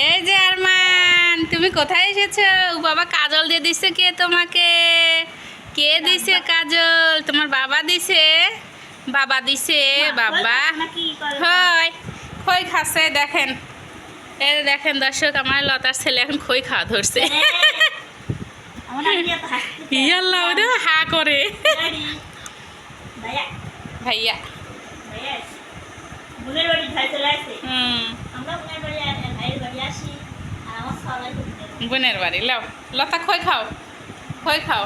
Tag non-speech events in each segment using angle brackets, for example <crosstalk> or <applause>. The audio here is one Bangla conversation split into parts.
এই যে আরমান তুমি কোথায় এসেছ? বাবা কাজল দিয়ে দিছে কে তোমাকে? কে দিছে কাজল? তোমার বাবা দিছে? বাবা দিছে বাবা। হয় খই খাচ্ছে দেখেন। এই দেখেন দর্শক আমার লতার ছেলে এখন খই খাওয়া ধরছে। ইয়াল্লা ওটা হা করে। ভাইয়া বোনের বাড়ি ভাই চলে আসে। হুম। আমরা বোনের বাড়ি ভাইয়ের বাড়ি আসি আর আমার সবাই বোনের বাড়ি লাও। লতা খই খাও। খই খাও।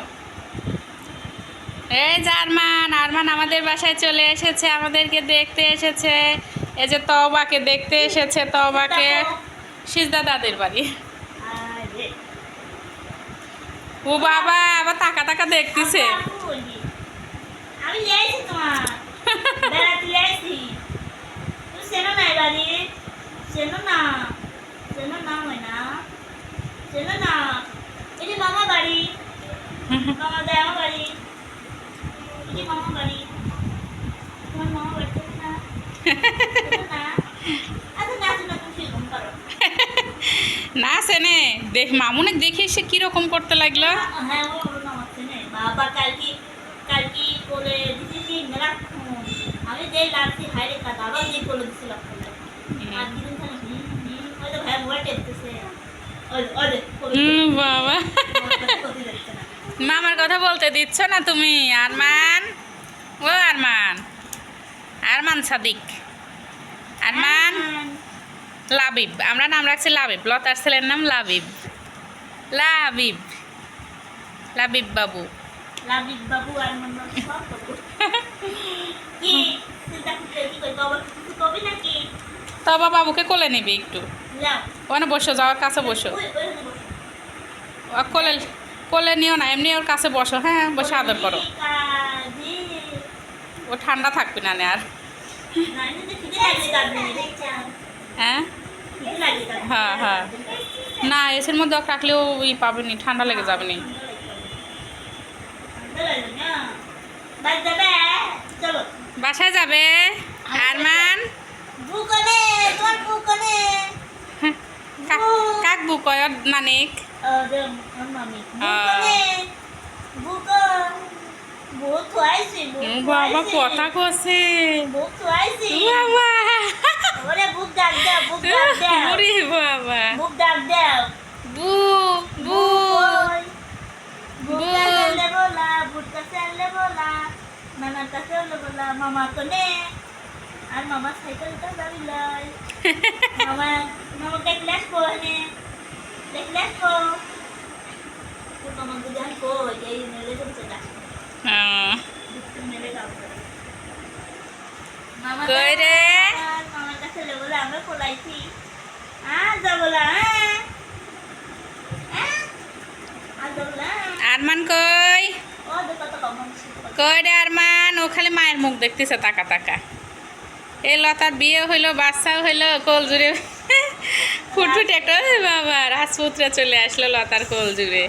এই যে আরমান আরমান আমাদের বাসায় চলে এসেছে আমাদেরকে দেখতে এসেছে। এই যে তবাকে দেখতে এসেছে তবাকে সিজদা দাদের বাড়ি। ও বাবা আবার তাকা তাকা দেখতেছে। আমি তোমার। <laughs> চেনো না এবারে চেনো না চেনো না হয় না চেনো না এই যে মামা বাড়ি মামা দেয় বাড়ি এই যে মামা বাড়ি তোমার মামা বাড়ি না না সেনে দেখ মামুনে দেখে সে কীরকম করতে লাগল? হ্যাঁ বাবা কালকে করে দিদি মেলা লাগছি হাইরে আবার আর ওই তো ভাই মোবাইল টেপতেছে বাবা। মামার কথা বলতে দিচ্ছ না তুমি আরমান? ও আরমান। আরমান সাদিক। আরমান? লাবিব। আমরা নাম রাখছি লাবিব। লতার ছেলের নাম লাবিব। লাবিব। লাবিব বাবু। লাবিব বাবু আর মন্দ সব বাবু। <laughs> কই বাবা বাবুকে কোলে নিবি একটু। ওখানে বসো যাওয়ার কাছে বসো। কোলে কোলে নিও না এমনি ওর কাছে বসো হ্যাঁ বসে আদর করো। ও ঠান্ডা থাকবে না আর। হ্যাঁ? হ্যাঁ হ্যাঁ। না এসের মধ্যে রাখলেও ই পাবেনি ঠান্ডা লেগে যাবে। বাসায় যাবে? আরমান? কাক- নানিক বুক ও বাবা কথা কছে বুক বাবা। বুক ডাক দাও বুক ডাক দাও বুক ডাক দাও বু বু বুক চালে বলা বুক চালে বলা নানা কাছে মামা কোনে? আর মামা সাইকেলটা দাবি লয়। মামা মামাকে ক্লাস কোনে ক্লাস কো তো মামা গুজান কো এই মেলে চলছে না। হ্যাঁ। মেলে গাও মামা কই রে? মামার কাছে বলে আমরা পলাইছি। আ যা বলা হ্যাঁ আর যা বলা আরমান কই? তো কম। কই রে আরমান? খালি মায়ের মুখ দেখতেছে তাকা তাকা। এই লতার বিয়ে হইল বাচ্চাও হইল কোল জুড়ে ফুটফুট একটা বাবা রাজপুত্রা চলে আসলো লতার কোল জুড়ে।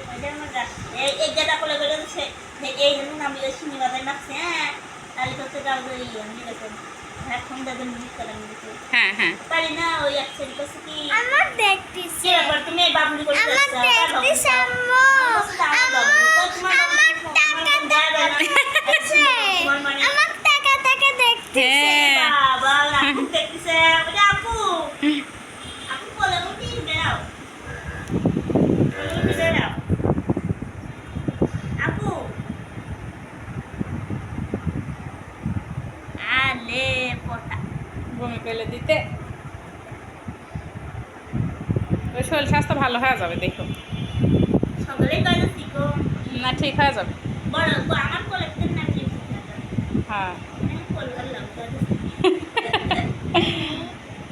এই এই জায়গা করে। গেলে সে এই জন্য নামি ওই শুনি বাজার নাচছে হ্যাঁ তাহলে হচ্ছে গাও ওই আমি দেখুন এখন দাদন মিট করে আমি দেখুন হ্যাঁ হ্যাঁ পারি না ওই একসাথে করছে কি আমার দেখতেছি কি ব্যাপার তুমি এই বাবুলি করে আমার যাচ্ছ দেখতেছি আম্মু আমার টাকা দেখতেছে আমার টাকা বমি দিতে <laughs> ওই শরীর স্বাস্থ্য ভালো হয়ে যাবে দেখো। সকালে না শিখো না ঠিক হয়ে যাবে। বড় আমার কোলেক্টের নাম হ্যাঁ Thank <laughs> you.